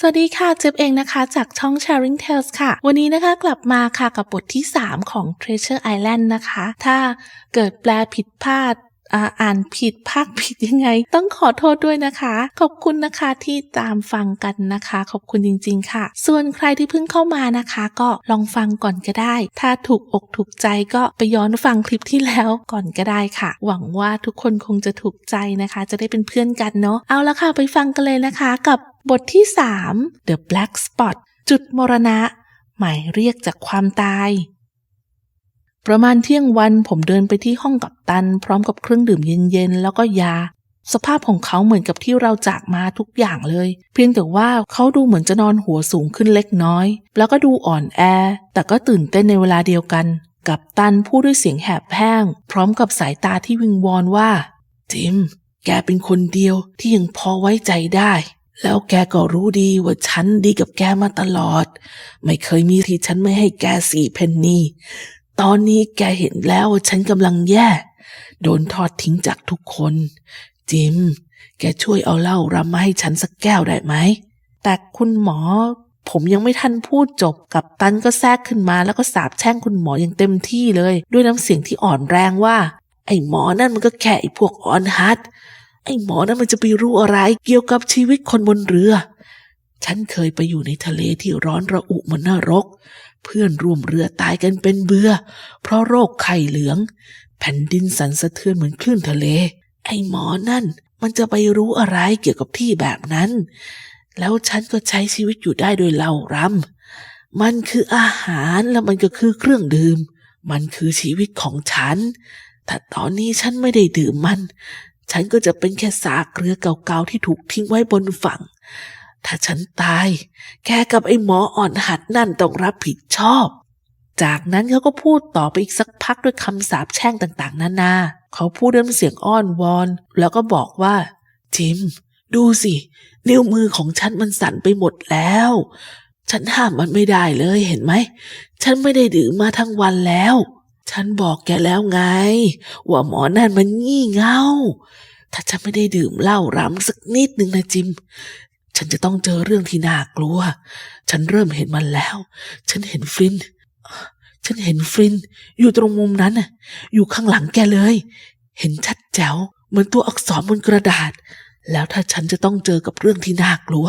สวัสดีค่ะเจ็บเองนะคะ จากช่อง Sharing Tales ค่ะ วันนี้นะคะกลับมาค่ะกับบทที่ 3 ของ Treasure Island นะคะ ถ้าเกิดแปลผิดพลาดอ่านผิดภาคผิดยังไง ต้องขอโทษด้วยนะคะ ขอบคุณนะคะที่ตามฟังกันนะคะ ขอบคุณจริง ๆ ค่ะ ส่วนใครที่เพิ่งเข้ามานะคะ ก็ลองฟังก่อนก็ได้ ถ้าถูกอกถูกใจก็ไปย้อนฟังคลิปที่แล้วก่อนก็ได้ค่ะ หวังว่าทุกคนคงจะถูกใจนะคะ จะได้เป็นเพื่อนกันเนาะเอาละค่ะไปฟังกันเลยนะคะ กับ บทที่ 3 The Black Spot จุดมรณะ หมายเรียกจากความตาย ประมาณเที่ยงวันผมเดินไปที่ห้องกัปตัน พร้อมกับเครื่องดื่มเย็นๆ แล้วก็ยา สภาพของเขาเหมือนกับที่เราจากมาทุกอย่างเลย เพียงแต่ว่าเขาดูเหมือนจะนอนหัวสูงขึ้นเล็กน้อย แล้วก็ดูอ่อนแอ แต่ก็ตื่นเต้นในเวลาเดียวกัน กัปตันพูดด้วยเสียงแหบแห้ง พร้อมกับสายตาที่วิงวอนว่าจิมแกเป็นคนเดียวที่ยังพอไว้ใจได้ แล้วแกก็รู้ดีว่าฉันดีกับแกมาตลอด ไม่เคยมีที่ฉันไม่ให้แกสี่เพนนีตอนนี้แกเห็นแล้วว่าฉันกำลังแย่ โดนทอดทิ้งจากทุกคน จิม แกช่วยเอาเหล้ารำมาให้ฉันสักแก้วได้ไหม แต่คุณหมอ ผมยังไม่ทันพูดจบกับตันก็แทรกขึ้นมาแล้วก็สาบแช่งคุณหมออย่างเต็มที่เลย ด้วยน้ำเสียงที่อ่อนแรงว่า ไอ้หมอนั่นมันก็แค่ไอ้พวกอ่อนฮัด ไอ้หมอนั่นมันจะไปรู้อะไรเกี่ยวกับชีวิตคนบนเรือ ฉันเคยไปอยู่ในทะเลที่ร้อนระอุเหมือนนรก เพื่อนร่วมเรือตายกันเป็นเบือ เพราะโรคไข้เหลือง แผ่นดินสั่นสะเทือนเหมือนคลื่นทะเล ไอ้หมอนั่นมันจะไปรู้อะไรเกี่ยวกับที่แบบนั้น แล้วฉันก็ใช้ชีวิตอยู่ได้โดยเล้ารำมันคืออาหารแล้วมันก็คือเครื่องดื่ม มันคือชีวิตของฉัน แต่ตอนนี้ฉันไม่ได้ดื่มมัน ฉันก็จะเป็นแค่ซากเรือเก่าๆที่ถูกทิ้งไว้บนฝั่ง ถ้าฉันตาย แกกับไอ้หมออ่อนหัดนั่นต้องรับผิดชอบ จากนั้นเขาก็พูดต่อไปอีกสักพักด้วยคำสาปแช่งต่างๆ นานา เขาพูดด้วยเสียงอ้อนวอน แล้วก็บอกว่า จิม ดูสินิ้วมือของฉันมันสั่นไปหมดแล้วฉันห้ามมันไม่ได้เลยเห็นไหม ฉันไม่ได้ดื่มมาทั้งวันแล้ว ฉันบอกแกแล้วไง ว่าหมอนั่นมันงี่เง่า ถ้าฉันไม่ได้ดื่มเหล้ารำสักนิดหนึ่งนะจิม ฉันจะต้องเจอเรื่องที่น่ากลัว ฉันเริ่มเห็นมันแล้ว ฉันเห็นฟลิน ฉันเห็นฟลิน อยู่ตรงมุมนั้นน่ะ อยู่ข้างหลังแกเลย เห็นชัดแจ๋วเหมือนตัวอักษรบนกระดาษ แล้วถ้าฉันจะต้องเจอกับเรื่องที่น่ากลัว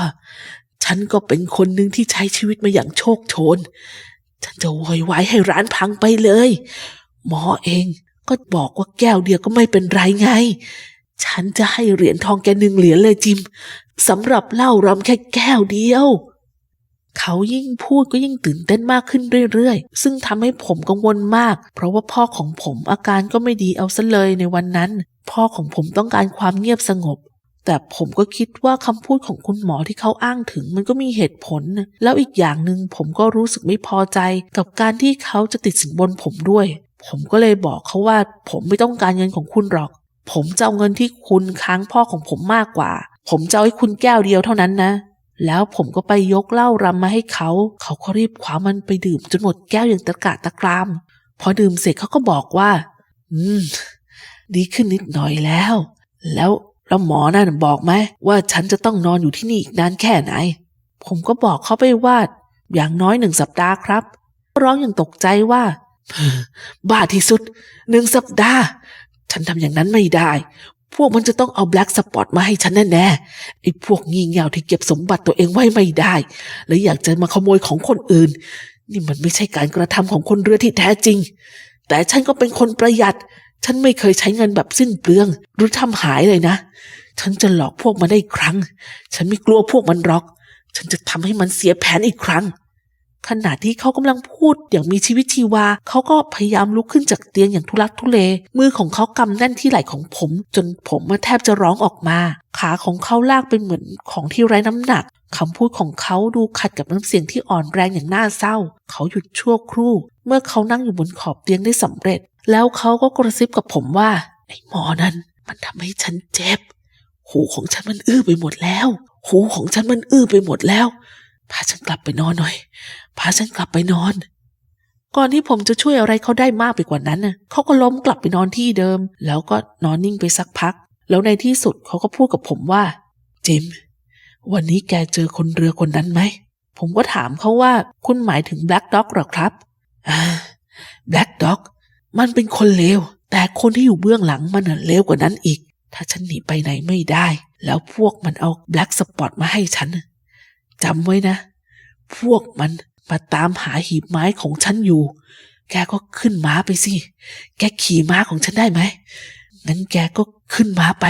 ฉันก็เป็นคนหนึ่งที่ใช้ชีวิตมาอย่างโชคโชน ฉันจะโวยวายให้ร้านพังไปเลย หมอเองก็บอกว่าแก้วเดียวก็ไม่เป็นไรไง ฉันจะให้เหรียญทองแกหนึ่งเหรียญเลยจิมสำหรับเหล้ารำแค่แก้วเดียว เขายิ่งพูดก็ยิ่งตื่นเต้นมากขึ้นเรื่อยๆ ซึ่งทำให้ผมกังวลมาก เพราะว่าพ่อของผมอาการก็ไม่ดีเอาซะเลยในวันนั้น พ่อของผมต้องการความเงียบสงบ แต่ผมก็คิดว่าคำพูดของคุณหมอที่เขาอ้างถึงมันก็มีเหตุผล แล้วอีกอย่างหนึ่งผมก็รู้สึกไม่พอใจกับการที่เขาจะติดสินบนผมด้วย ผมก็เลยบอกเขาว่า ผมไม่ต้องการเงินของคุณหรอก ผมจะเอาเงินที่คุณค้างพ่อของผมมากกว่า ผมจะเอาให้คุณแก้วเดียวเท่านั้นนะ แล้วผมก็ไปยกเหล้ารำมาให้เขา เขาก็รีบคว้ามันไปดื่มจนหมดแก้วอย่างตะกะตะกราม พอดื่มเสร็จเขาก็บอกว่า อืม ดีขึ้นนิดหน่อยแล้ว แล้ว แล้วหมอนั่นบอกไหมว่าฉันจะต้องนอนอยู่ที่นี่อีกนานแค่ไหน ผมก็บอกเขาไปว่าอย่างน้อยหนึ่งสัปดาห์ครับ ร้องอย่างตกใจว่า บ้าที่สุดหนึ่งสัปดาห์ ฉันทำอย่างนั้นไม่ได้ พวกมันจะต้องเอาแบล็กสปอตมาให้ฉันแน่ๆไอ้พวกงี่เง่าที่เก็บสมบัติตัวเองไว้ไม่ได้ และอยากจะมาขโมยของคนอื่น นี่มันไม่ใช่การกระทำของคนเรือที่แท้จริง แต่ฉันก็เป็นคนประหยัด ฉันไม่เคยใช้เงินแบบสิ้นเปลือง หรือทำหายเลยนะ ฉันจะหลอกพวกมันได้อีกครั้ง ฉันไม่กลัวพวกมันหรอก ฉันจะทำให้มันเสียแผนอีกครั้งขณะที่เขากำลังพูดอย่างมีชีวิตชีวา เขาก็พยายามลุกขึ้นจากเตียงอย่างทุลักทุเล มือของเขากำแน่นที่ไหล่ของผม จนผมมาแทบจะร้องออกมา ขาของเขาลากเป็นเหมือนของที่ไร้น้ำหนักคำพูดของเขาดูขัดกับน้ำเสียงที่อ่อนแรงอย่างน่าเศร้า เขาหยุดชั่วครู่ เมื่อเขานั่งอยู่บนขอบเตียงได้สำเร็จ แล้วเขาก็กระซิบกับผมว่า ไอ้หมอนั้น มันทำให้ฉันเจ็บ หูของฉันมันอื้อไปหมดแล้ว หูของฉันมันอื้อไปหมดแล้ว พาฉันกลับไปนอนหน่อย พาฉันกลับไปนอน ก่อนที่ผมจะช่วยอะไรเขาได้มากไปกว่านั้นน่ะเขาก็ล้มกลับไปนอนที่เดิม แล้วก็นอนนิ่งไปสักพัก แล้วในที่สุดเขาก็พูดกับผมว่า จิม วันนี้แกเจอคนเรือคนนั้นไหม ผมก็ถามเขาว่า คุณหมายถึง Black Dog หรอครับอ่า Black Dog มันเป็นคนเลว แต่คนที่อยู่เบื้องหลังมันเลวกว่านั้นอีก ถ้าฉันหนีไปไหนไม่ได้ แล้วพวกมันเอา Black Spot มาให้ฉันจำไว้นะ พวกมันมาตามหาหีบไม้ของฉันอยู่ แกก็ขึ้นม้าไปสิ แกขี่ม้าของฉันได้ไหม งั้นแกก็ขึ้นม้าไป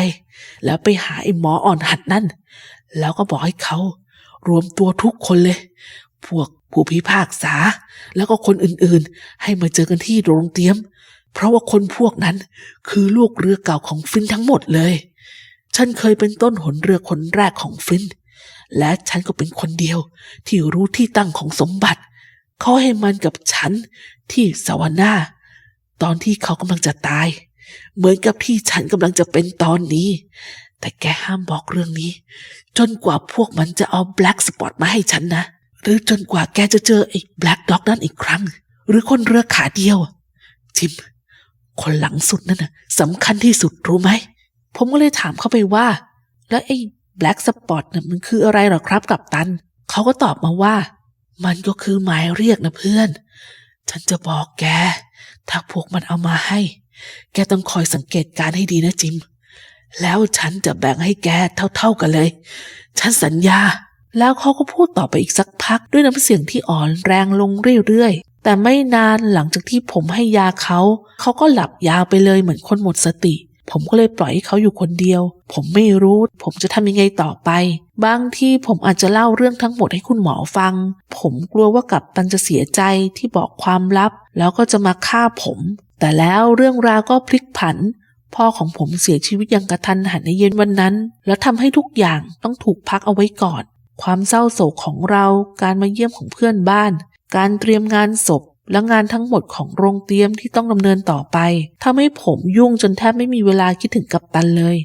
แล้วไปหาไอ้หมออ่อนหัดนั่น แล้วก็บอกให้เขา รวมตัวทุกคนเลย พวกผู้พิพากษา แล้วก็คนอื่นๆ ให้มาเจอกันที่โรงเตรียม เพราะว่าคนพวกนั้นคือลูกเรือเก่าของฟินทั้งหมดเลย ฉันเคยเป็นต้นหนเรือคนแรกของฟิน และฉันก็เป็นคนเดียวที่รู้ที่ตั้งของสมบัติ เขาให้มันกับฉันที่สวรรค์นาตอนที่เขากำลังจะตาย เหมือนกับที่ฉันกำลังจะเป็นตอนนี้ แต่แกห้ามบอกเรื่องนี้ จนกว่าพวกมันจะเอา Black Spot มาให้ฉันนะ หรือจนกว่าแกจะเจอไอ้ Black Dog นั่นอีกครั้ง หรือคนเรือขาเดียว จิม คนหลังสุดนั่นน่ะสำคัญที่สุดรู้ไหม ผมก็เลยถามเขาไปว่า แล้วไอ้ Black Spot น่ะมันคืออะไรหรอครับกับตัน เขาก็ตอบมาว่า มันก็คือหมายเรียกนะเพื่อน ฉันจะบอกแก ถ้าพวกมันเอามาให้ แกต้องคอยสังเกตการให้ดีนะจิม แล้วฉันจะแบ่งให้แกเท่าๆกันเลย ฉันสัญญาแล้วเขาก็พูดต่อไปอีกสักพักด้วยน้ำเสียงที่อ่อนแรงลงเรื่อยๆ แต่ไม่นานหลังจากที่ผมให้ยาเขา เขาก็หลับยาวไปเลยเหมือนคนหมดสติ ผมก็เลยปล่อยให้เขาอยู่คนเดียว ผมไม่รู้ ผมจะทำยังไงต่อไป บางที่ผมอาจจะเล่าเรื่องทั้งหมดให้คุณหมอฟัง ผมกลัวว่ากับตันจะเสียใจที่บอกความลับ แล้วก็จะมาฆ่าผม แต่แล้วเรื่องราวก็พลิกผันพ่อของผมเสียชีวิตอย่างกระทันหันในเย็นวันนั้น แล้วทำให้ทุกอย่างต้องถูกพักเอาไว้ก่อน ความเศร้าโศกของเรา การมาเยี่ยมของเพื่อนบ้าน การเตรียมงานศพและงานทั้งหมดของโรงเตรียมที่ต้องดำเนินต่อไปทำให้ผมยุ่งจนแทบไม่มีเวลาคิดถึงกัปตันเลย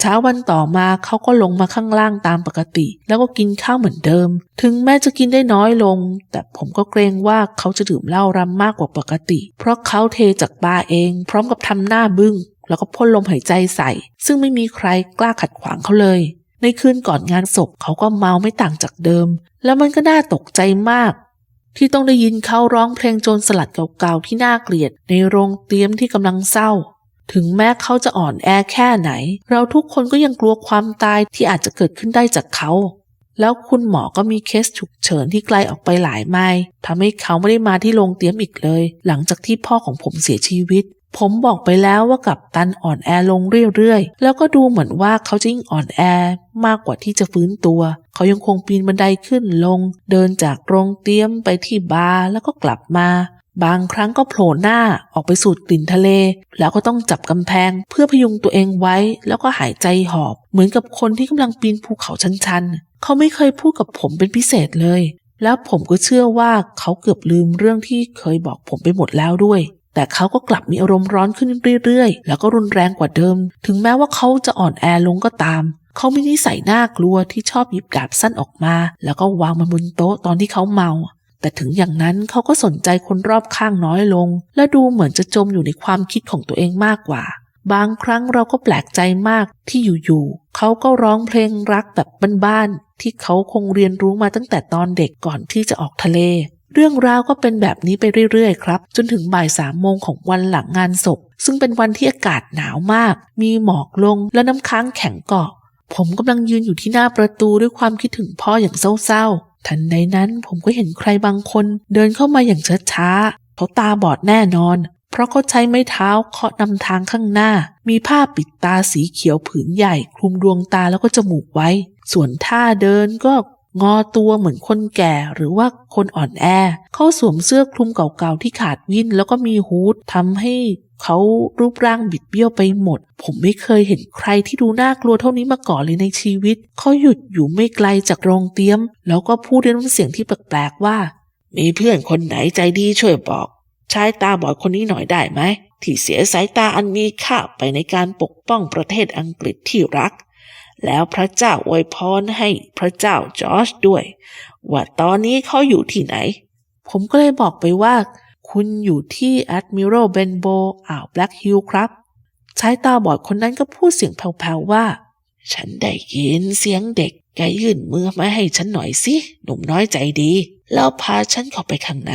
เช้าวันต่อมาเขาก็ลงมาข้างล่างตามปกติ แล้วก็กินข้าวเหมือนเดิม ถึงแม้จะกินได้น้อยลง แต่ผมก็เกรงว่าเขาจะดื่มเหล้ารำมากกว่าปกติ เพราะเขาเทจากบาร์เอง พร้อมกับทำหน้าบึ้ง แล้วก็พ่นลมหายใจใส่ ซึ่งไม่มีใครกล้าขัดขวางเขาเลยในคืนก่อนงานศพเขาก็เมาไม่ต่างจากเดิม แล้วมันก็น่าตกใจมาก ที่ต้องได้ยินเขาร้องเพลงโจรสลัดเก่าๆที่น่าเกลียดในโรงเตรียมที่กำลังเศร้า ถึงแม้เขาจะอ่อนแอแค่ไหน เราทุกคนก็ยังกลัวความตายที่อาจจะเกิดขึ้นได้จากเขา แล้วคุณหมอก็มีเคสฉุกเฉินที่ไกลออกไปหลายไมล์ทำให้เขาไม่ได้มาที่โรงเตรียมอีกเลย หลังจากที่พ่อของผมเสียชีวิต ผมบอกไปแล้วว่ากับตันอ่อนแอลงเรื่อยๆ แล้วก็ดูเหมือนว่าเขาจะยิ่งอ่อนแอมากกว่าที่จะฟื้นตัว เขายังคงปีนบันไดขึ้นลง เดินจากโรงเตรียมไปที่บาร์แล้วก็กลับมา บางครั้งก็โผล่หน้าออกไปสูดกลิ่นทะเล แล้วก็ต้องจับกำแพงเพื่อพยุงตัวเองไว้ แล้วก็หายใจหอบ เหมือนกับคนที่กำลังปีนภูเขาชันๆ เขาไม่เคยพูดกับผมเป็นพิเศษเลย แล้วผมก็เชื่อว่าเขาเกือบลืมเรื่องที่เคยบอกผมไปหมดแล้วด้วย แต่เขาก็กลับมีอารมณ์ร้อนขึ้นเรื่อยๆ แล้วก็รุนแรงกว่าเดิม ถึงแม้ว่าเขาจะอ่อนแอลงก็ตาม เขามีนิสัยน่ากลัวที่ชอบหยิบดาบสั้นออกมา แล้วก็วางมันบนโต๊ะตอนที่เขาเมา แต่ถึงอย่างนั้นเขาก็สนใจคนรอบข้างน้อยลง และดูเหมือนจะจมอยู่ในความคิดของตัวเองมากกว่า บางครั้งเราก็แปลกใจมากที่อยู่ๆเขาก็ร้องเพลงรักแบบบ้านๆที่เขาคงเรียนรู้มาตั้งแต่ตอนเด็กก่อนที่จะออกทะเล เรื่องราวก็เป็นแบบนี้ไปเรื่อยๆครับ จนถึงบ่ายสามโมงของวันหลังงานศพ ซึ่งเป็นวันที่อากาศหนาวมาก มีหมอกลงและน้ำค้างแข็งเกาะ ผมกำลังยืนอยู่ที่หน้าประตูด้วยความคิดถึงพ่ออย่างเศร้าๆ ทันใดนั้นผมก็เห็นใครบางคนเดินเข้ามาอย่างช้าๆเขาตาบอดแน่นอน เพราะเขาใช้ไม้เท้าเคาะนำทางข้างหน้า มีผ้าปิดตาสีเขียวผืนใหญ่ คลุมดวงตาแล้วก็จมูกไว้ ส่วนท่าเดินก็ งอตัวเหมือนคนแก่หรือว่าคนอ่อนแอ เขาสวมเสื้อคลุมเก่าๆที่ขาดวิ่นแล้วก็มีฮูดทำให้เขารูปร่างบิดเบี้ยวไปหมด ผมไม่เคยเห็นใครที่ดูน่ากลัวเท่านี้มาก่อนเลยในชีวิต เขาหยุดอยู่ไม่ไกลจากโรงเตรียม แล้วก็พูดด้วยน้ำเสียงที่แปลกๆว่า มีเพื่อนคนไหนใจดีช่วยบอกชายตาบอดคนนี้หน่อยได้ไหมที่เสียสายตาอันมีค่าไปในการปกป้องประเทศอังกฤษที่รัก แล้วพระเจ้าอวยพรให้พระเจ้าจอร์จด้วย ว่าตอนนี้เขาอยู่ที่ไหน ผมก็เลยบอกไปว่า คุณอยู่ที่ Admiral Benbow อ่าว Black Hill ครับชายตาบอดคนนั้นก็พูดเสียงแผ่วๆว่า ฉันได้ยินเสียงเด็กแกยื่นมือมาให้ฉันหน่อยสิ หนุ่มน้อยใจดี แล้วพาฉันเข้าไปข้างใน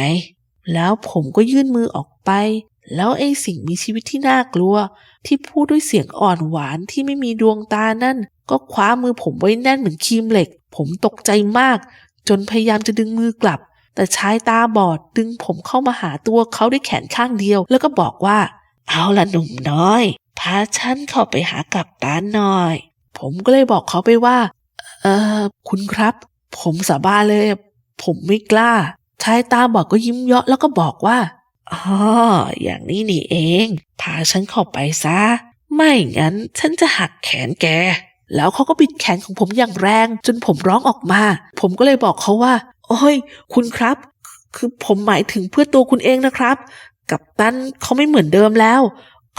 แล้วผมก็ยื่นมือออกไป แล้วไอ้สิ่งมีชีวิตที่น่ากลัว ที่พูดด้วยเสียงอ่อนหวานที่ไม่มีดวงตานั่น ก็คว้ามือผมไว้แน่นเหมือนครีมเหล็ก ผมตกใจมาก จนพยายามจะดึงมือกลับ แต่ชายตาบอดดึงผมเข้ามาหาตัวเขาด้วยแขนข้างเดียว แล้วก็บอกว่า เอาละหนุ่มน้อย พาฉันเข้าไปหากับตาหน่อย ผมก็เลยบอกเขาไปว่า เออคุณครับ ผมสาบานเลย ผมไม่กล้า ชายตาบอดก็ยิ้มเยาะแล้วก็บอกว่า อ๋อ อย่างนี้นี่เอง พาฉันเข้าไปซะ ไม่งั้นฉันจะหักแขนแก แล้วเขาก็บิดแขนของผมอย่างแรง จนผมร้องออกมา ผมก็เลยบอกเขาว่า โอ้ย คุณครับ คือผมหมายถึงเพื่อตัวคุณเองนะครับ กับตันเขาไม่เหมือนเดิมแล้ว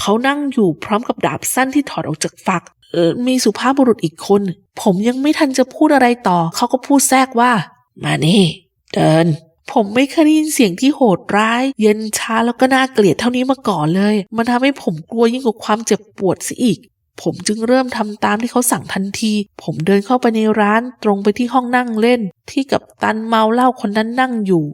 เขานั่งอยู่พร้อมกับดาบสั้นที่ถอดออกจากฝัก เออ มีสุภาพบุรุษอีกคน ผมยังไม่ทันจะพูดอะไรต่อ เขาก็พูดแทรกว่า มานี่ เดิน ผมไม่เคยได้ยินเสียงที่โหดร้าย เย็นชาแล้วก็น่าเกลียดเท่านี้มาก่อนเลย มันทำให้ผมกลัวยิ่งกว่าความเจ็บปวดซะอีก ผมจึงเริ่มทำตามที่เขาสั่งทันที ผมเดินเข้าไปในร้านตรงไปที่ห้องนั่งเล่น ที่กับตันเมาเหล้าคนนั้นนั่งอยู่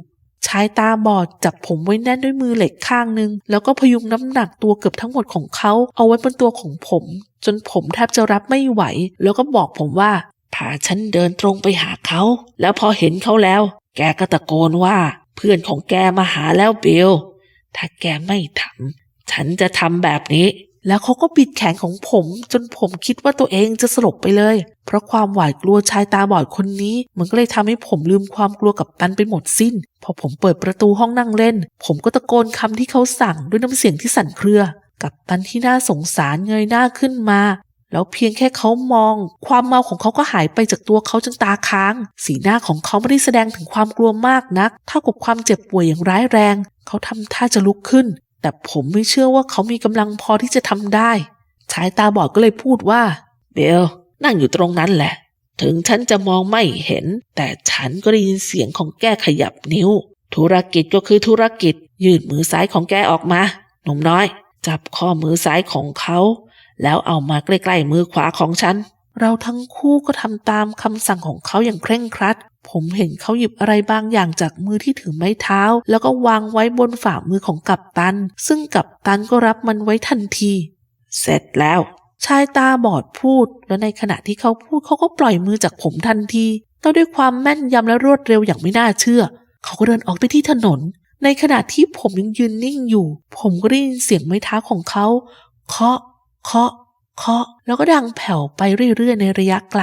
ชายตาบอดจับผมไว้แน่นด้วยมือเหล็กข้างหนึ่งแล้วก็พยุงน้ำหนักตัวเกือบทั้งหมดของเขาเอาไว้บนตัวของผม จนผมแทบจะรับไม่ไหว แล้วก็บอกผมว่าพาฉันเดินตรงไปหาเขา แล้วพอเห็นเขาแล้ว แกก็ตะโกนว่า เพื่อนของแกมาหาแล้วบิล ถ้าแกไม่ทำฉันจะทำแบบนี้ แล้วเขาก็บิดแขนของผม จนผมคิดว่าตัวเองจะสลบไปเลย เพราะความหวาดกลัวชายตาบอดคนนี้ มันก็เลยทำให้ผมลืมความกลัวกับตันไปหมดสิ้น พอผมเปิดประตูห้องนั่งเล่น ผมก็ตะโกนคำที่เขาสั่งด้วยน้ำเสียงที่สั่นเครือ กับตันที่น่าสงสารเงยหน้าขึ้นมา แล้วเพียงแค่เขามอง ความเมาของเขาก็หายไปจากตัวเขาจนตาค้าง สีหน้าของเขาไม่ได้แสดงถึงความกลัวมากนัก เท่ากับความเจ็บป่วยอย่างร้ายแรง เขาทำท่าจะลุกขึ้น แต่ผมไม่เชื่อว่าเขามีกำลังพอที่จะทำได้ชายตาบอดก็เลยพูดว่า เบลนั่งอยู่ตรงนั้นแหละ ถึงฉันจะมองไม่เห็น แต่ฉันก็ได้ยินเสียงของแกขยับนิ้ว ธุรกิจก็คือธุรกิจ ยืดมือซ้ายของแกออกมา หนุ่มน้อย จับข้อมือซ้ายของเขา แล้วเอามาใกล้ๆมือขวาของฉัน เราทั้งคู่ก็ทำตามคำสั่งของเขาอย่างเคร่งครัด ผมเห็นเขาหยิบอะไรบางอย่างจากมือที่ถือไม้เท้า แล้วก็วางไว้บนฝ่ามือของกัปตัน ซึ่งกัปตันก็รับมันไว้ทันที เสร็จแล้ว ชายตาบอดพูด และในขณะที่เขาพูดเขาก็ปล่อยมือจากผมทันทีแล้วด้วยความแม่นยำและรวดเร็วอย่างไม่น่าเชื่อ เขาก็เดินออกไปที่ถนน ในขณะที่ผมยังยืนนิ่งอยู่ ผมก็ได้ยินเสียงไม้เท้าของเขาเคาะ เคาะ เคาะ แล้วก็ดังแผ่วไปเรื่อยๆ ในระยะไกล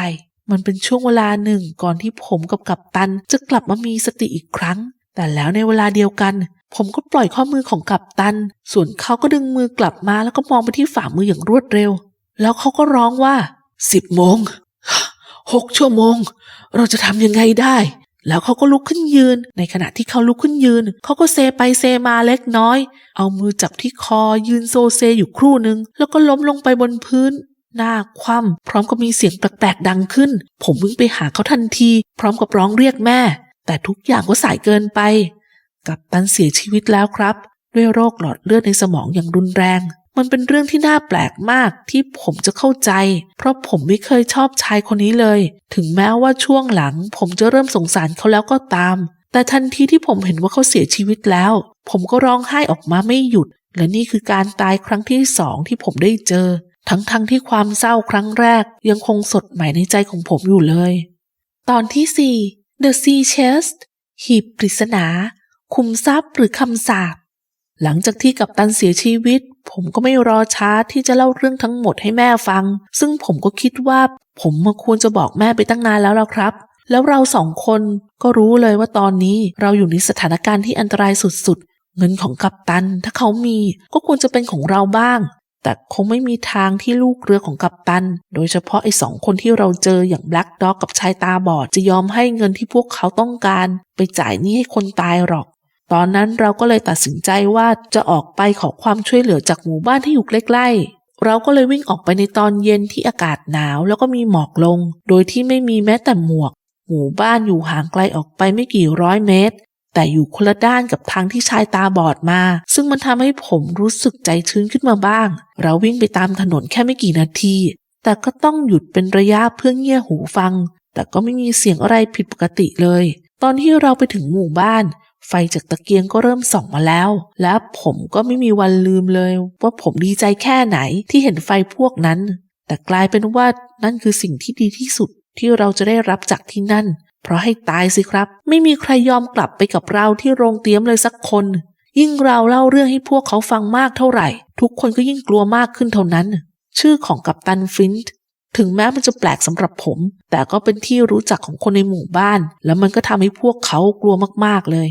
มันเป็นช่วงเวลาหนึ่งก่อนที่ผมกับกัปตันจะกลับมามีสติอีกครั้ง แต่แล้วในเวลาเดียวกัน ผมก็ปล่อยข้อมือของกัปตัน ส่วนเขาก็ดึงมือกลับมาแล้วก็มองไปที่ฝ่ามืออย่างรวดเร็ว แล้วเขาก็ร้องว่าสิบโมงหกชั่วโมง เราจะทำยังไงได้ แล้วเขาก็ลุกขึ้นยืน ในขณะที่เขาลุกขึ้นยืน เขาก็เซไปเซมาเล็กน้อย เอามือจับที่คอยืนโซเซอยู่ครู่หนึ่งแล้วก็ล้มลงไปบนพื้น หน้าคว่ำพร้อมกับมีเสียงแปลกๆดังขึ้น ผมวิ่งไปหาเขาทันที พร้อมกับร้องเรียกแม่ แต่ทุกอย่างก็สายเกินไป กับตันเสียชีวิตแล้วครับ ด้วยโรคหลอดเลือดในสมองอย่างรุนแรง มันเป็นเรื่องที่น่าแปลกมากที่ผมจะเข้าใจ เพราะผมไม่เคยชอบชายคนนี้เลย ถึงแม้ว่าช่วงหลัง ผมจะเริ่มสงสารเขาแล้วก็ตาม แต่ทันทีที่ผมเห็นว่าเขาเสียชีวิตแล้ว ผมก็ร้องไห้ออกมาไม่หยุด และนี่คือการตายครั้งที่สองที่ผมได้เจอ ทั้งๆทที่ความเศร้าครั้งแรก ยังคงสดใหม่ในใจของผมอยู่เลย ตอนที่ 4 The Sea Chest หีบปริศนา คุมทรัพย์หรือคำสาป หลังจากที่กัปตันเสียชีวิต ผมก็ไม่รอช้าที่จะเล่าเรื่องทั้งหมดให้แม่ฟัง ซึ่งผมก็คิดว่า ผมมาควรจะบอกแม่ไปตั้งนานแล้วล่ะครับ แล้วเราสองคนก็รู้เลยว่าตอนนี้เราอยู่ในสถานการณ์ที่อันตรายสุดๆ เงินของกัปตันถ้าเขามีก็ควรจะเป็นของเราบ้าง แต่คงไม่มีทางที่ลูกเรือของกัปตัน โดยเฉพาะไอ้สองคนที่เราเจออย่างแบล็กด็อกกับชายตาบอดจะยอมให้เงินที่พวกเขาต้องการ ไปจ่ายหนี้ให้คนตายหรอก ตอนนั้นเราก็เลยตัดสินใจว่าจะออกไปขอความช่วยเหลือจากหมู่บ้านที่อยู่ใกล้ๆ เราก็เลยวิ่งออกไปในตอนเย็นที่อากาศหนาวแล้วก็มีหมอกลง โดยที่ไม่มีแม้แต่หมวก หมู่บ้านอยู่ห่างไกลออกไปไม่กี่ร้อยเมตร แต่อยู่คนละด้านกับทางที่ชายตาบอดมา ซึ่งมันทำให้ผมรู้สึกใจชื้นขึ้นมาบ้าง เราวิ่งไปตามถนนแค่ไม่กี่นาที แต่ก็ต้องหยุดเป็นระยะเพื่อเงี่ยหูฟัง แต่ก็ไม่มีเสียงอะไรผิดปกติเลย ตอนที่เราไปถึงหมู่บ้าน ไฟจากตะเกียงก็เริ่มส่องมาแล้ว และผมก็ไม่มีวันลืมเลย ว่าผมดีใจแค่ไหนที่เห็นไฟพวกนั้น แต่กลายเป็นว่านั่นคือสิ่งที่ดีที่สุดที่เราจะได้รับจากที่นั่น เพราะให้ตายสิครับ ไม่มีใครยอมกลับไปกับเราที่โรงเตรียมเลยสักคน ยิ่งเราเล่าเรื่องให้พวกเขาฟังมากเท่าไหร่ ทุกคนก็ยิ่งกลัวมากขึ้นเท่านั้น ชื่อของกัปตันฟลินต์ถึงแม้มันจะแปลกสำหรับผม แต่ก็เป็นที่รู้จักของคนในหมู่บ้าน แล้วมันก็ทำให้พวกเขากลัวมากๆเลย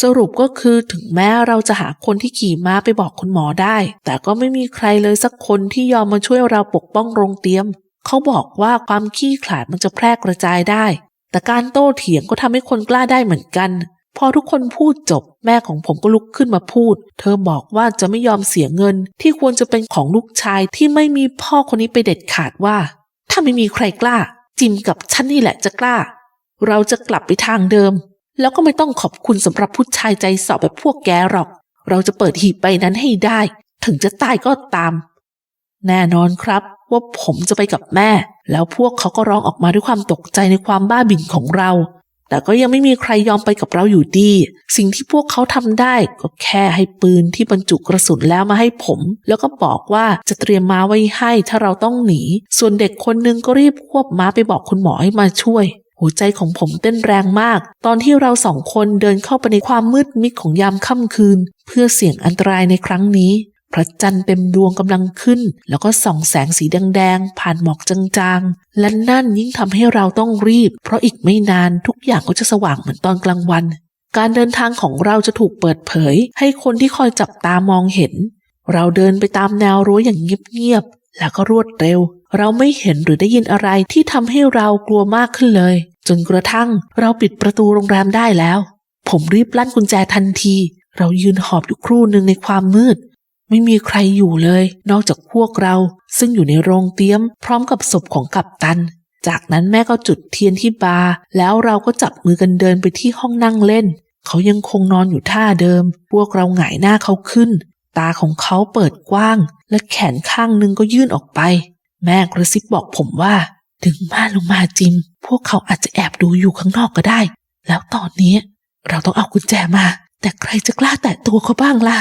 สรุปก็คือถึงแม้เราจะหาคนที่ขี่ม้าไปบอกคุณหมอได้ แต่ก็ไม่มีใครเลยสักคนที่ยอมมาช่วยเราปกป้องโรงเตียม เขาบอกว่าความขี้ขลาดมันจะแพร่กระจายได้ แต่การโต้เถียงก็ทำให้คนกล้าได้เหมือนกัน พอทุกคนพูดจบ แม่ของผมก็ลุกขึ้นมาพูด เธอบอกว่าจะไม่ยอมเสียเงิน ที่ควรจะเป็นของลูกชายที่ไม่มีพ่อคนนี้ไปเด็ดขาดว่า ถ้าไม่มีใครกล้า จิมกับฉันนี่แหละจะกล้า เราจะกลับไปทางเดิม แล้วก็ไม่ต้องขอบคุณสำหรับผู้ชายใจสอบแบบพวกแกหรอก เราจะเปิดหีบใบนั้นให้ได้ ถึงจะตายก็ตาม แน่นอนครับว่าผมจะไปกับแม่ แล้วพวกเขาก็ร้องออกมาด้วยความตกใจในความบ้าบิ่นของเรา แต่ก็ยังไม่มีใครยอมไปกับเราอยู่ดี สิ่งที่พวกเขาทำได้ก็แค่ให้ปืนที่บรรจุกระสุนแล้วมาให้ผม แล้วก็บอกว่าจะเตรียมม้าไว้ให้ถ้าเราต้องหนี ส่วนเด็กคนหนึงก็รีบควบม้าไปบอกคุณหมอให้มาช่วย หัวใจของผมเต้นแรงมาก ตอนที่เราสองคนเดินเข้าไปในความมืดมิดของยามค่ำคืน เพื่อเสี่ยงอันตรายในครั้งนี้ พระจันทร์เต็มดวงกำลังขึ้น แล้วก็ส่องแสงสีแดงๆ ผ่านหมอกจางๆ และนั่นยิ่งทำให้เราต้องรีบ เพราะอีกไม่นานทุกอย่างก็จะสว่างเหมือนตอนกลางวัน การเดินทางของเราจะถูกเปิดเผย ให้คนที่คอยจับตามองเห็น เราเดินไปตามแนวรั้วอย่างเงียบๆ แล้วก็รวดเร็ว เราไม่เห็นหรือได้ยินอะไรที่ทำให้เรากลัวมากขึ้นเลย จนกระทั่งเราปิดประตูโรงแรมได้แล้ว ผมรีบลั่นกุญแจทันที เรายืนหอบอยู่ครู่หนึ่งในความมืด ไม่มีใครอยู่เลย นอกจากพวกเรา ซึ่งอยู่ในโรงเตรียม พร้อมกับศพของกัปตัน จากนั้นแม่ก็จุดเทียนที่บาร์แล้วเราก็จับมือกันเดินไปที่ห้องนั่งเล่น เขายังคงนอนอยู่ท่าเดิม พวกเราหงายหน้าเขาขึ้น ตาของเขาเปิดกว้าง และแขนข้างหนึ่งก็ยื่นออกไป แม่กระซิบบอกผมว่า ถึงม่านลงมาจิม พวกเขาอาจจะแอบดูอยู่ข้างนอกก็ได้ แล้วตอนนี้ เราต้องเอากุญแจมา แต่ใครจะกล้าแตะตัวเขาบ้างล่ะ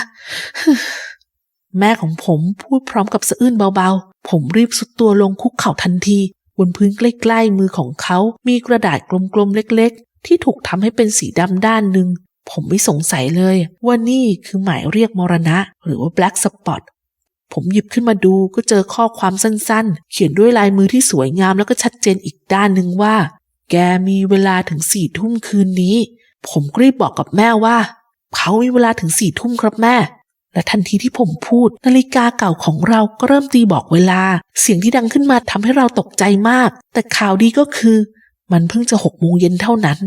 แม่ของผมพูดพร้อมกับสะอื้นเบาๆ ผมรีบสุดตัวลงคุกเข่าทันที บนพื้นใกล้ๆมือของเขา มีกระดาษกลมๆเล็กๆ ที่ถูกทำให้เป็นสีดำด้านหนึ่งผมไม่สงสัยเลยว่านี่คือหมายเรียกมรณะ หรือว่า black spot ผมหยิบขึ้นมาดูก็เจอข้อความสั้นๆ เขียนด้วยลายมือที่สวยงามแล้วก็ชัดเจนอีกด้านหนึ่งว่า แกมีเวลาถึงสี่ทุ่มคืนนี้ ผมรีบบอกกับแม่ว่า เขามีเวลาถึงสี่ทุ่มครับแม่ และทันทีที่ผมพูด นาฬิกาเก่าของเราก็เริ่มตีบอกเวลา เสียงที่ดังขึ้นมาทำให้เราตกใจมาก แต่ข่าวดีก็คือ มันเพิ่งจะหกโมงเย็นเท่านั้น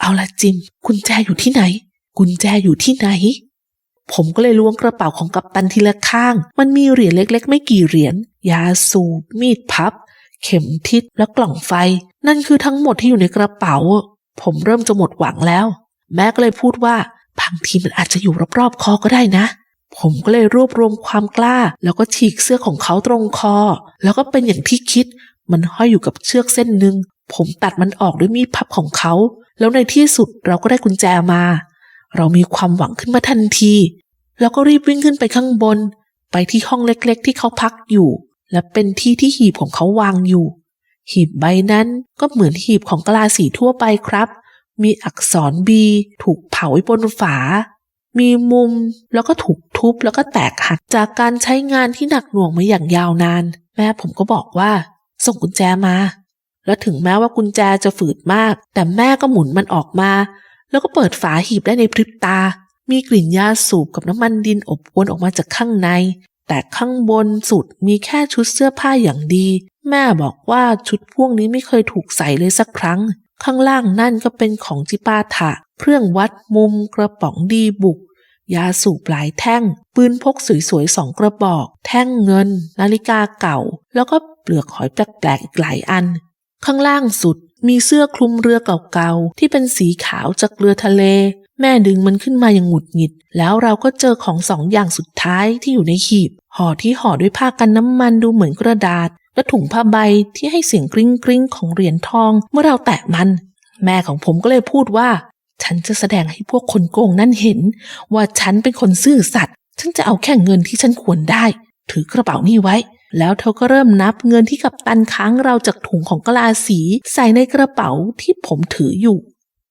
เอาละจิม กุญแจอยู่ที่ไหน กุญแจอยู่ที่ไหน ผมก็เลยล้วงกระเป๋าของกัปตันทีละข้าง มันมีเหรียญเล็ก ๆ ไม่กี่เหรียญ ยาสูบ มีดพับ เข็มทิศและกล่องไฟ นั่นคือทั้งหมดที่อยู่ในกระเป๋า ผมเริ่มจะหมดหวังแล้ว แม่ก็เลยพูดว่าบางทีมันอาจจะอยู่รอบๆคอก็ได้นะ ผมก็เลยรวบรวมความกล้า แล้วก็ฉีกเสื้อของเขาตรงคอ แล้วก็เป็นอย่างที่คิด มันห้อยอยู่กับเชือกเส้นหนึ่ง ผมตัดมันออกด้วยมีดพับของเขา แล้วในที่สุดเราก็ได้กุญแจมา เรามีความหวังขึ้นมาทันที แล้วก็รีบวิ่งขึ้นไปข้างบน ไปที่ห้องเล็กๆ ที่เขาพักอยู่ และเป็นที่ที่หีบของเขาวางอยู่ หีบใบนั้นก็เหมือนหีบของกะลาสีทั่วไปครับ มีอักษรบีถูกเผาไว้บนฝา มีมุมแล้วก็ถูกทุบแล้วก็แตกหักจากการใช้งานที่หนักหน่วงมาอย่างยาวนาน แม่ผมก็บอกว่า ส่งกุญแจมา แล้วถึงแม้ว่ากุญแจจะฝืดมาก แต่แม่ก็หมุนมันออกมา แล้วก็เปิดฝาหีบได้ในพริบตา มีกลิ่นยาสูบกับน้ำมันดินอบอวนออกมาจากข้างใน แต่ข้างบนสุดมีแค่ชุดเสื้อผ้าอย่างดี แม่บอกว่าชุดพวกนี้ไม่เคยถูกใส่เลยสักครั้ง ข้างล่างนั่นก็เป็นของจิปาถะ เครื่องวัดมุมกระป๋องดีบุก ยาสูบหลายแท่ง ปืนพกสวยๆสองกระบอก แท่งเงิน นาฬิกาเก่า แล้วก็เปลือกหอยแปลกๆอีกหลายอัน ข้างล่างสุดมีเสื้อคลุมเรือเก่าๆ ที่เป็นสีขาวจากเรือทะเล แม่ดึงมันขึ้นมาอย่างหงุดหงิด แล้วเราก็เจอของสองอย่างสุดท้ายที่อยู่ในหีบห่อที่ห่อด้วยผ้ากันน้ำมันดูเหมือนกระดาษ และถุงผ้าใบที่ให้เสียงกริ้งกริ้งของเหรียญทองเมื่อเราแตะมัน แม่ของผมก็เลยพูดว่า ฉันจะแสดงให้พวกคนโกงนั่นเห็น ว่าฉันเป็นคนซื่อสัตย์ฉันจะเอาแค่เงินที่ฉันควรได้ ถือกระเป๋านี่ไว้ แล้วเธอก็เริ่มนับเงินที่กับตันค้างเราจากถุงของกลาสีใส่ในกระเป๋าที่ผมถืออยู่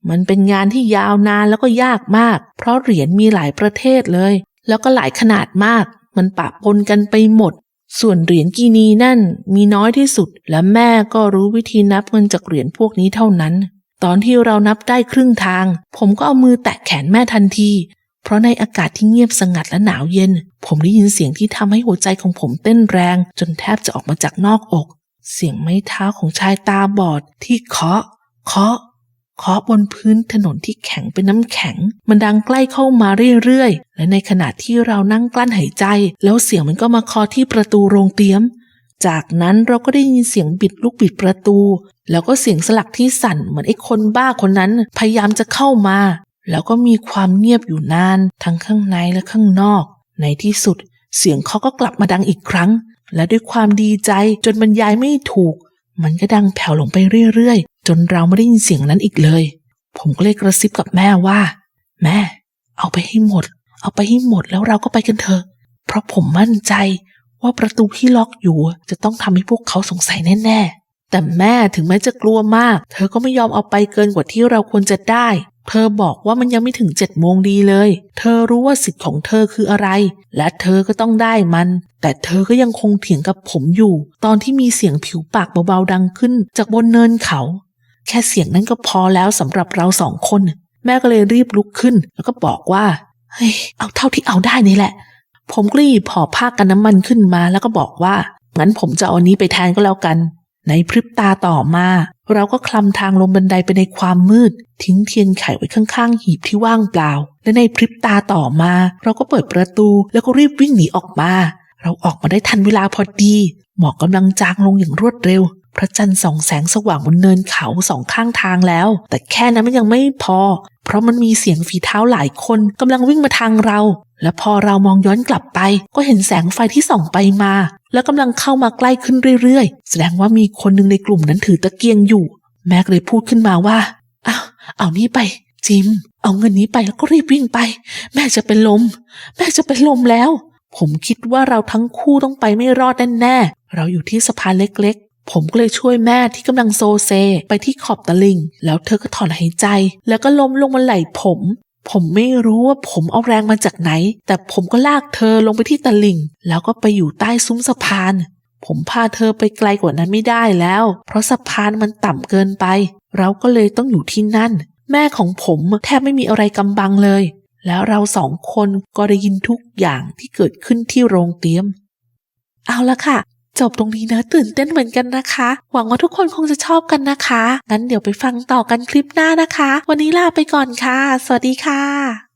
มันเป็นงานที่ยาวนานแล้วก็ยากมาก เพราะเหรียญมีหลายประเทศเลย แล้วก็หลายขนาดมาก มันปะปนกันไปหมด ส่วนเหรียญกีนีนั่นมีน้อยที่สุด และแม่ก็รู้วิธีนับเงินจากเหรียญพวกนี้เท่านั้น ตอนที่เรานับได้ครึ่งทาง ผมก็เอามือแตะแขนแม่ทันที เพราะในอากาศที่เงียบสงัดและหนาวเย็น ผมได้ยินเสียงที่ทำให้หัวใจของผมเต้นแรง จนแทบจะออกมาจากนอกอก เสียงไม้เท้าของชายตาบอดที่เคาะ เคาะ เคาะบนพื้นถนนที่แข็งเป็นน้ำแข็ง มันดังใกล้เข้ามาเรื่อยๆ และในขณะที่เรานั่งกลั้นหายใจ แล้วเสียงมันก็มาเคาะที่ประตูโรงเตรียมจากนั้นเราก็ได้ยินเสียงบิดลูกบิดประตู แล้วก็เสียงสลักที่สั่นเหมือนไอ้คนบ้าคนนั้น พยายามจะเข้ามา แล้วก็มีความเงียบอยู่นานทั้งข้างในและข้างนอก ในที่สุด เสียงเขาก็กลับมาดังอีกครั้ง และด้วยความดีใจจนบรรยายไม่ถูก มันก็ดังแผ่วลงไปเรื่อยๆ จนเราไม่ได้ยินเสียงนั้นอีกเลย ผมก็เลยกระซิบกับแม่ว่า แม่ เอาไปให้หมด เอาไปให้หมดแล้วเราก็ไปกันเถอะ เพราะผมมั่นใจว่าประตูที่ล็อกอยู่จะต้องทำให้พวกเขาสงสัยแน่ๆแต่แม่ถึงแม้จะกลัวมาก เธอก็ไม่ยอมเอาไปเกินกว่าที่เราควรจะได้ เธอบอกว่ามันยังไม่ถึงเจ็ดโมงดีเลย เธอรู้ว่าสิทธิ์ของเธอคืออะไร และเธอก็ต้องได้มัน แต่เธอก็ยังคงเถียงกับผมอยู่ ตอนที่มีเสียงผิวปากเบาๆดังขึ้น จากบนเนินเขา แค่เสียงนั้นก็พอแล้วสำหรับเราสองคน แม่ก็เลยรีบลุกขึ้น แล้วก็บอกว่า เฮ้ย เอาเท่าที่เอาได้นี่แหละ ผมก็รีบห่อผ้ากันน้ำมันขึ้นมาแล้วก็บอกว่า งั้นผมจะเอาอันนี้ไปแทนก็แล้วกัน ในพริบตาต่อมา เราก็คลำทางลงบันไดไปในความมืด ทิ้งเทียนไขไว้ข้างๆ หีบที่ว่างเปล่า และในพริบตาต่อมา เราก็เปิดประตูแล้วก็รีบวิ่งหนีออกมา เราออกมาได้ทันเวลาพอดี หมอกกำลังจางลงอย่างรวดเร็ว พระจันทร์ส่องแสงสว่างบนเนินเขาสองข้างทางแล้ว แต่แค่นั้นมันยังไม่พอ เพราะมันมีเสียงฝีเท้าหลายคนกำลังวิ่งมาทางเรา และพอเรามองย้อนกลับไป ก็เห็นแสงไฟที่ส่องไปมา แล้วกำลังเข้ามาใกล้ขึ้นเรื่อยๆ แสดงว่ามีคนหนึ่งในกลุ่มนั้นถือตะเกียงอยู่ แม่ก็เลยพูดขึ้นมาว่าอ้าวเอานี่ไป จิม เอาเงินนี้ไปแล้วก็รีบวิ่งไป แม่จะเป็นลม แม่จะเป็นลมแล้ว ผมคิดว่าเราทั้งคู่ต้องไปไม่รอดแน่ๆเราอยู่ที่สะพานเล็กๆ ผมก็เลยช่วยแม่ที่กำลังโซเซ ไปที่ขอบตะลิง แล้วเธอก็ถอนหายใจ แล้วก็ล้มลงบนไหล่ผม ผมไม่รู้ว่าผมเอาแรงมาจากไหน แต่ผมก็ลากเธอลงไปที่ตะลิ่ง แล้วก็ไปอยู่ใต้ซุ้มสะพาน ผมพาเธอไปไกลกว่านั้นไม่ได้แล้ว เพราะสะพานมันต่ำเกินไป เราก็เลยต้องอยู่ที่นั่น แม่ของผมแทบไม่มีอะไรกำบังเลย แล้วเราสองคนก็ได้ยินทุกอย่างที่เกิดขึ้นที่โรงเตรียม เอาละค่ะ จบตรงนี้นะตื่นเต้นเหมือนกันนะคะ หวังว่าทุกคนคงจะชอบกันนะคะ งั้นเดี๋ยวไปฟังต่อกันคลิปหน้านะคะ วันนี้ลาไปก่อนค่ะ สวัสดีค่ะ